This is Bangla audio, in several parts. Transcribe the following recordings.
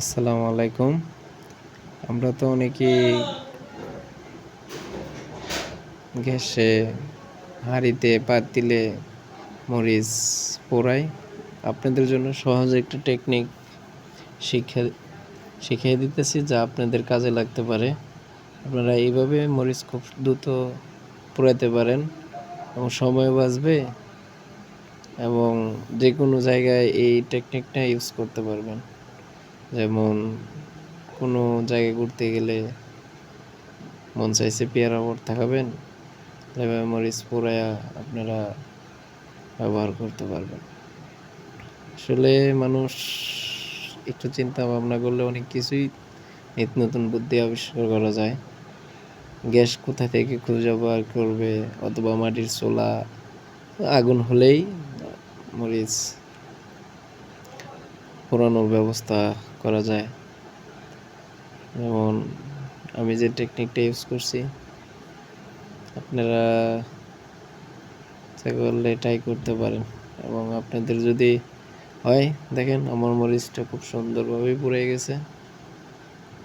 আসসালামু আলাইকুম। আমরা তো অনেকেই গ্যাসে হাঁড়িতে পাতিলে মরিচ পোড়াই। আপনাদের জন্য সহজ একটা টেকনিক শিখে, শিখিয়ে দিতেছি যা আপনাদের কাজে লাগতে পারে। আপনারা এইভাবে মরিচ খুব দ্রুত পোড়াতে পারেন এবং সময় বাঁচবে এবং যে কোনো জায়গায় এই টেকনিকটা ইউজ করতে পারবেন। যেমন কোনো জায়গায় ঘুরতে গেলে মন চাইছে পেয়ারা ভর্তা খাবেন এভাবে মরিচ পোড়ায়া আপনারা ব্যবহার করতে পারবেন। আসলে মানুষ একটু চিন্তা ভাবনা করলে অনেক কিছুই নিত্য নতুন বুদ্ধি আবিষ্কার করা যায়। গ্যাস কোথা থেকে খুঁজে বার করবে? অথবা মাটির চোলা, আগুন হলেই মরিচ পোড়ানোর ব্যবস্থা করা যায়। যেমন আমি যে টেকনিকটা ইউজ করছি, আপনারা করলে ট্রাই করতে পারেন। এবং আপনাদের যদি হয়, দেখেন আমার মরিচটা খুব সুন্দরভাবেই পুড়ে গেছে।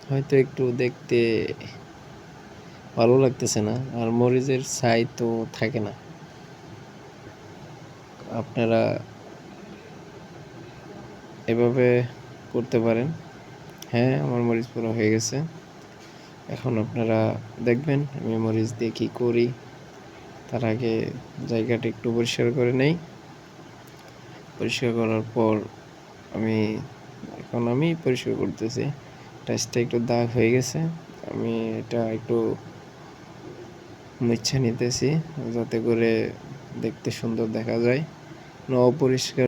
হয়তো একটু দেখতে ভালো লাগতেছে না, আর মরিচের ছাই তো থাকে না। আপনারা এভাবে করতে পারেন। হ্যাঁ আমার মরিচ পুরো হয়ে গেছে। এখন আপনারা দেখবেন, আমি মরিচ দিয়ে কী করি। তার আগে জায়গাটা একটু পরিষ্কার করে নেই। পরিষ্কার করার পর আমি, এখন আমি পরিষ্কার করতেছি। টাচটা একটু দাগ হয়ে গেছে। আমি এটা একটু মুচ্ছা নিতেছি, যাতে করে দেখতে সুন্দর দেখা যায়। অপরিষ্কার